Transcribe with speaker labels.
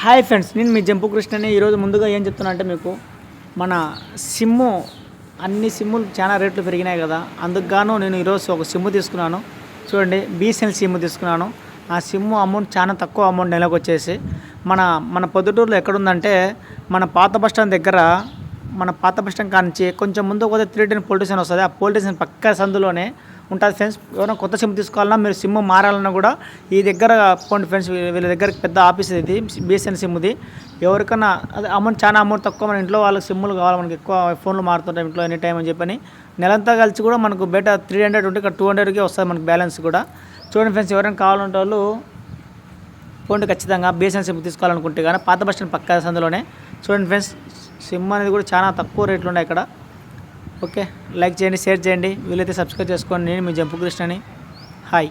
Speaker 1: Hi friends నేను మీ jump కృష్ణని ఈరోజు ముందుగా ఏం చెప్తున్నా అంటే మీకు మన సిమ్ము అన్ని సిమ్ములు చాలా రేట్లు పెరిగినాయి కదా. అందుకుగాను నేను ఈరోజు ఒక సిమ్ము తీసుకున్నాను. చూడండి బీఎస్ఎన్ సిమ్ తీసుకున్నాను. ఆ సిమ్ము అమౌంట్ చాలా తక్కువ అమౌంట్ నెలకు వచ్చేసి. మన మన పొద్దుటూరులో ఎక్కడుందంటే మన పాత బస్ స్టాండ్ దగ్గర మన పాత బస్ స్టాండ్ కానించి కొంచెం ముందు పోతే త్రీ టెన్ పోలీస్ స్టేషన్ వస్తుంది. ఆ పోలీస్ స్టేషన్ పక్క సందులోనే ఉంటుంది ఫ్రెండ్స్. ఎవరైనా కొత్త సిమ్ తీసుకోవాలన్నా మీరు సిమ్ మారాలన్నా కూడా ఈ దగ్గర పోండి ఫ్రెండ్స్ వీళ్ళ దగ్గర పెద్ద ఆఫీస్ ఇది బిఎస్ఎన్ సిమ్ది ఎవరికైనా అదే అమౌంట్ చాలా అమౌంట్ తక్కువ మన ఇంట్లో వాళ్ళకి సిమ్లు కావాలి మనకి ఎక్కువ ఫోన్లు మారుతుంటాయి ఇంట్లో ఎనీ టైం అని చెప్పని. నెలంతా కలిసి కూడా మనకు బయట త్రీ హండ్రెడ్ ఉంటే ఇక్కడ టూ హండ్రెడ్కి వస్తుంది మనకు బ్యాలెన్స్ కూడా. చూడండి ఫ్రెండ్స్ ఎవరైనా కావాలంటే వాళ్ళు పోండి ఖచ్చితంగా బిఎస్ఎన్ సిమ్ తీసుకోవాలనుకుంటే కానీ పాత బస్ స్టాండ్ పక్క సందులోనే. చూడండి ఫ్రెండ్స్ సిమ్ అనేది కూడా చాలా తక్కువ రేట్లు ఉన్నాయి ఇక్కడ. ఓకే. లైక్ చేయండి షేర్ చేయండి. వీలైతే సబ్స్క్రైబ్ చేసుకోండి. నేను మీ జంపు కృష్ణని హాయ్.